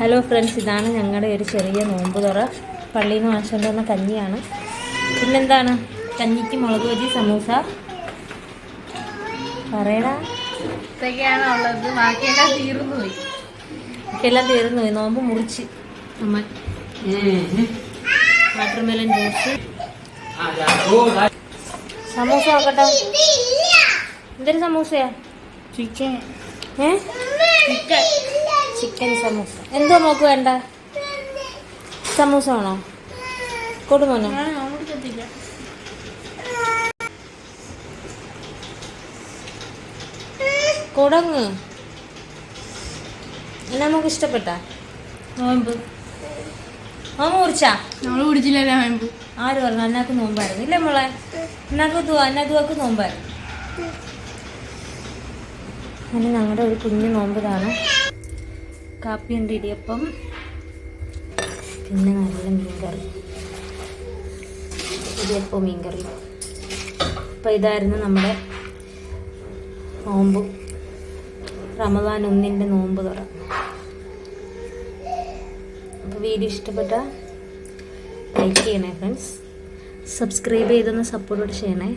Hello friends ഇതാണ് ഞങ്ങളുടെ ഒരു ചെറിയ നോമ്പ് തുറ. പള്ളിയിൽ നിന്ന് വാങ്ങിച്ചുകൊണ്ട് വന്ന കഞ്ഞിയാണ്. പിന്നെന്താണ്? കഞ്ഞിക്ക് മുളക് വെച്ച് സമൂസ. പറയടാ. ഇതൊക്കെയാണ് ഉള്ളത്. ബാക്കിയെല്ലാം തീർന്നു പോയി എല്ലാം തീർന്നു പോയി നോമ്പ് മുറിച്ച്. നമ്മൾ വാട്ടർമെലൻ ജ്യൂസ്. സമൂസ നോക്കട്ടെ. എന്തൊരു സമൂസയാ? ചിക്കൻ ഏ? Chicken chicken samosa. എന്തോ മോക്ക് വേണ്ട? സമൂസ ആണോ കൊടുമോനോ കൊടങ്ങ്. നമുക്ക് ഇഷ്ടപ്പെട്ട? നോമ്പ് നോമ്പ് മുറിച്ചാ? നമ്മൾ കുടിച്ചില്ലല്ലോ നോമ്പ് ആര് പറഞ്ഞു? അന്നാക്ക് നോമ്പായിരുന്നു. ഇല്ല മോളെ? അന്നാക്ക് ദുവാ എന്നാ ദുവാക്ക് നോമ്പായിരുന്നു. അങ്ങനെ ഞങ്ങളുടെ ഒരു കുഞ്ഞു നോമ്പതാണ് കാപ്പിയുണ്ട് ഇടിയപ്പം. പിന്നെ നല്ല മീൻകറി. ഇടിയപ്പം മീൻകറി. അപ്പം ഇതായിരുന്നു നമ്മുടെ നോമ്പ്. റമദാൻ ഒന്നിന്റെ നോമ്പ് തുറ. അപ്പോൾ വീഡിയോ ഇഷ്ടപ്പെട്ട ലൈക്ക് ചെയ്യണേ ഫ്രണ്ട്സ് സബ്സ്ക്രൈബ് ചെയ്തൊന്ന് സപ്പോർട്ട് ചെയ്യണേ.